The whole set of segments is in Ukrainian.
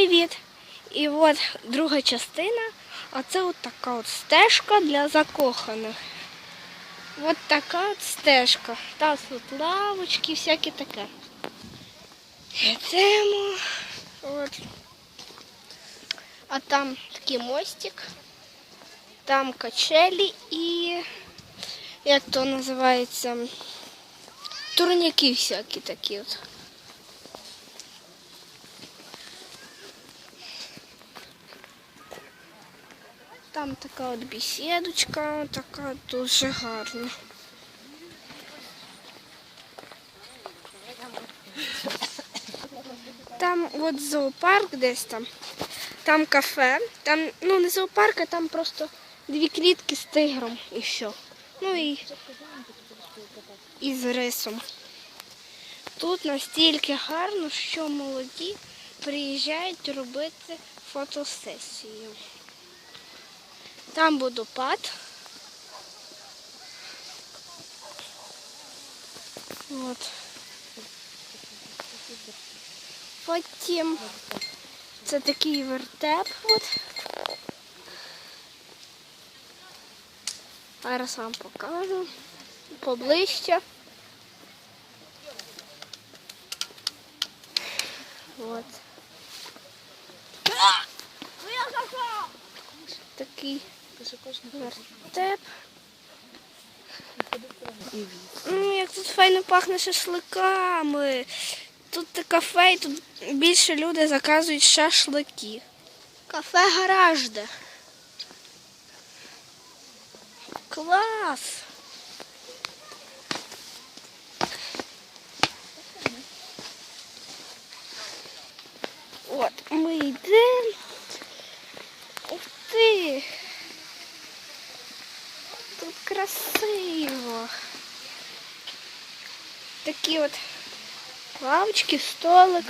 привіт! І от друга частина, а це от така от стежка для закоханих. От така от стежка. Та тут лавочки, всяке таке. Йдемо. От. А там такий мостик, там качелі і як то називається? Турніки всякі такі от. Там така от бесідочка, така дуже гарна. Там от зоопарк десь там. Там кафе. Там, ну не зоопарк, а там просто дві клітки з тигром і все. Ну і, і з рисом. Тут настільки гарно, що молоді приїжджають робити фотосесію. Там водопад. От. Потім це такий вертеп. От. Зараз вам покажу поближче. От. Такий вертеп. Ну, як тут файно пахне шашликами. Тут кафе, і тут більше люди заказують шашлики. Кафе гаражде. Клас! От, ми йдемо. Ух ти! Красиво. Такі от лавочки, столик.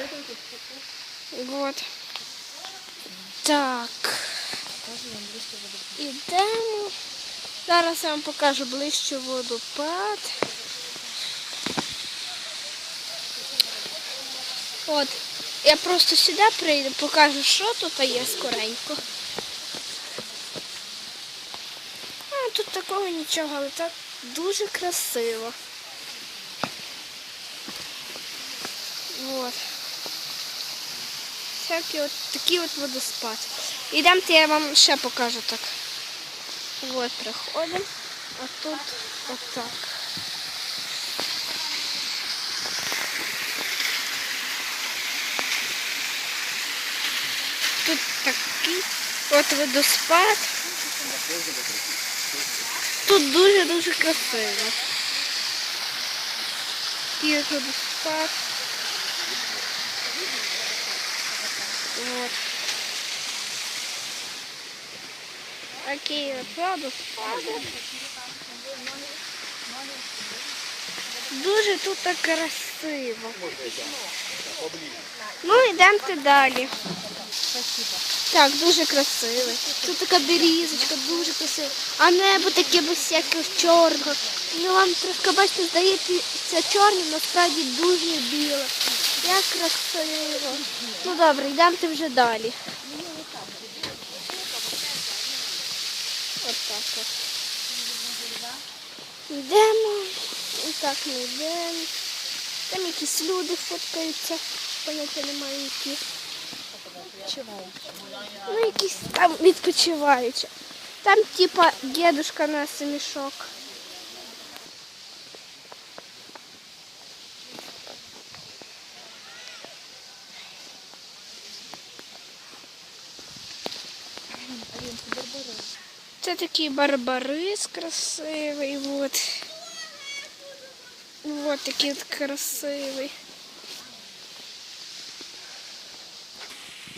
Вот. Так. Ідемо. Зараз я вам покажу ближче водопад. От. Я просто сюди прийду, покажу, що тут є скоренько. А, тут такого нічого, але так дуже красиво. Вот. Всякий от такий от водоспад. Ідемте, я вам ще покажу так. Вот, приходимо, а тут отак. Тут такий от водоспад. Тут дуже-дуже красиво. Такий от водоспад. Вот. Такий от водоспад. Дуже тут так красиво. Ну, йдемте далі. Так, дуже красивий. Тут така берізочка, дуже красива. А небо таке без всяких чорного. Ну вам трошки бачите, здається чорним, насправді дуже біле. Як красиво. Ну добре, йдемте вже далі. От так от. Йдемо. І так ми йдемо. Там якісь люди фоткаються. Поняття немає які. Ну, якісь там відпочиваючі. Там типа дедушка на семішок. Це такий барбарис красивий. Вот. Вот такий от красивий.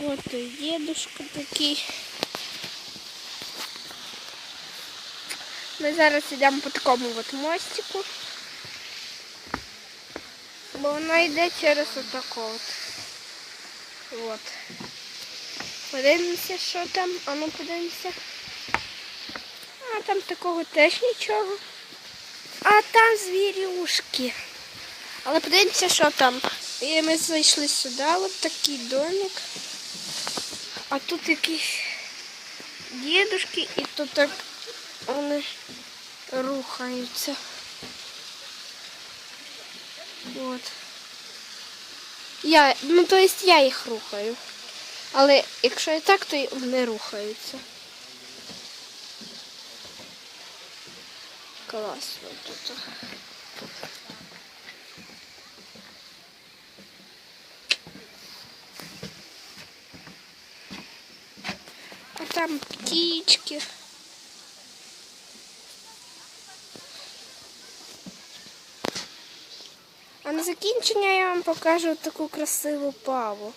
Вот и дедушка такий. Ми зараз йдемо по такому от мостику. Бо воно йде через отако от. Вот. Подивимося, що там. А ну подивимося. А там такого теж нічого. А там звірюшки. Але подивимося, що там. І ми зайшли сюди, от такий домик. А тут якісь дідушки і тут так вони рухаються. От. Я, ну то есть я їх рухаю. Але якщо і так, то вони рухаються. Класно тут. Там птички. А на закінчення я вам покажу таку красиву паву.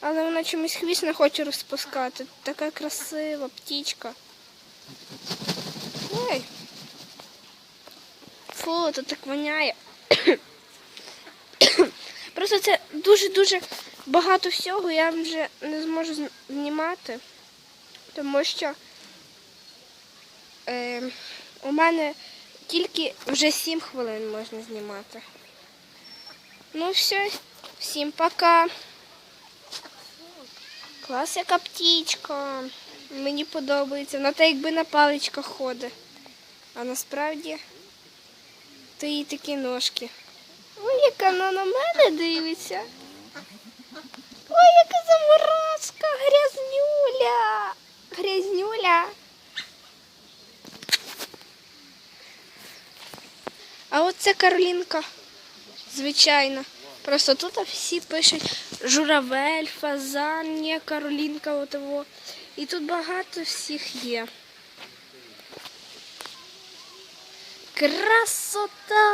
Але вона чомусь хвіст не хоче розпускати. Така красива птічка. Ой. Фу, тут так воняє. Просто це дуже-дуже багато всього, я вже не зможу знімати, тому що е, у мене тільки вже 7 хвилин можна знімати. Ну все, всім пока. Клас, яка птічка. Мені подобається. Вона так якби на паличках ходить. А насправді то їй такі ножки. Ой, яка вона на мене дивиться. Ой, яка заморозка, грязнюля. Грязнюля. А от це Карлінка, Звичайно. Просто тут всі пишуть журавель, фазан, Каролінка, отого. І тут багато всіх є. Красота!